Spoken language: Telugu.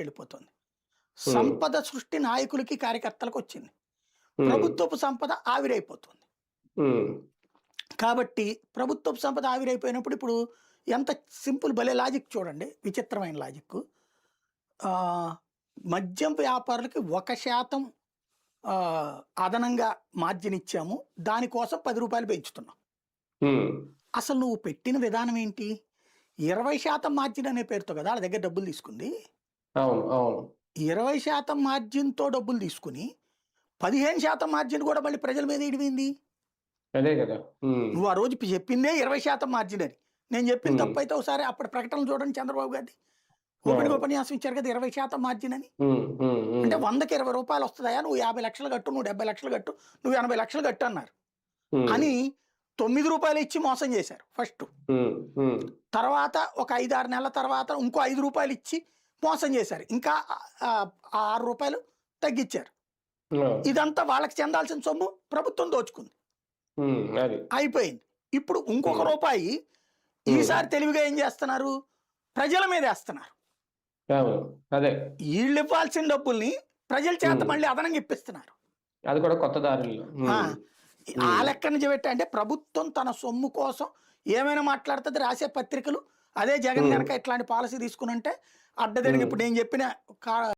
వెళ్ళిపోతుంది. సంపద సృష్టి నాయకులకి కార్యకర్తలకు వచ్చింది. ప్రభుత్వపు సంపద ఆవిరైపోతుంది. కాబట్టి ప్రభుత్వపు సంపద ఆవిరైపోయినప్పుడు ఇప్పుడు ఎంత సింపుల్ భలే లాజిక్ చూడండి విచిత్రమైన లాజిక్. మద్యం వ్యాపారులకి ఒక శాతం ఆ, అదనంగా మార్జిన్ ఇచ్చాము. దానికోసం పది రూపాయలు పెంచుతున్నాం. అసలు నువ్వు పెట్టిన విధానం ఏంటి? ఇరవై శాతం మార్జిన్ అనే పేరుతో కదా వాళ్ళ దగ్గర డబ్బులు తీసుకుంది. అవును అవును. ఇరవై శాతం మార్జిన్తో డబ్బులు తీసుకుని పదిహేను శాతం మార్జిన్ కూడా మళ్ళీ ప్రజల మీద ఇడిపోయింది అదే కదా. నువ్వు ఆ రోజు చెప్పిందే ఇరవై శాతం మార్జిన్ అని. నేను చెప్పింది. తప్పైతే ఒకసారి అప్పటి ప్రకటన చూడండి చంద్రబాబు గారిది. ఒకటి. ఉపన్యాసం ఇచ్చారు కదా ఇరవై శాతం మార్జిన్ అని. అంటే వందకి ఇరవై రూపాయలు వస్తుందయా? నువ్వు యాభై లక్షలు కట్టు నువ్వు డెబ్బై లక్షలు కట్టు నువ్వు ఎనభై లక్షలు కట్టు అన్నారు. అని తొమ్మిది రూపాయలు ఇచ్చి మోసం చేశారు ఫస్ట్. తర్వాత ఒక ఐదు ఆరు నెలల తర్వాత ఇంకో ఐదు రూపాయలు ఇచ్చి మోసం చేశారు. ఇంకా ఆరు రూపాయలు తగ్గించారు ఇదంతా వాళ్ళకి చెందాల్సిన సొమ్ము ప్రభుత్వం దోచుకుంది. అయిపోయింది. ఇప్పుడు ఇంకొక. రూపాయి ఈసారి తెలివిగా ఏం చేస్తున్నారు? ప్రజల మీద వేస్తున్నారు. అదే. వీళ్ళు ఇవ్వాల్సిన డబ్బుల్ని ప్రజల చేత. మళ్ళీ అదనంగా ఇప్పిస్తున్నారు. అది కూడా కొత్త దారుల్లో ఉమ్, ఆ, నుంచి పెట్టి అంటే ప్రభుత్వం తన సొమ్ము కోసం ఏమైనా మాట్లాడుతుంది రాసే పత్రికలు అదే జగన్. కనుక ఇట్లాంటి పాలసీ తీసుకుని అంటే అడ్డదిరిగి Hmm. ఇప్పుడు నేను చెప్పిన కా-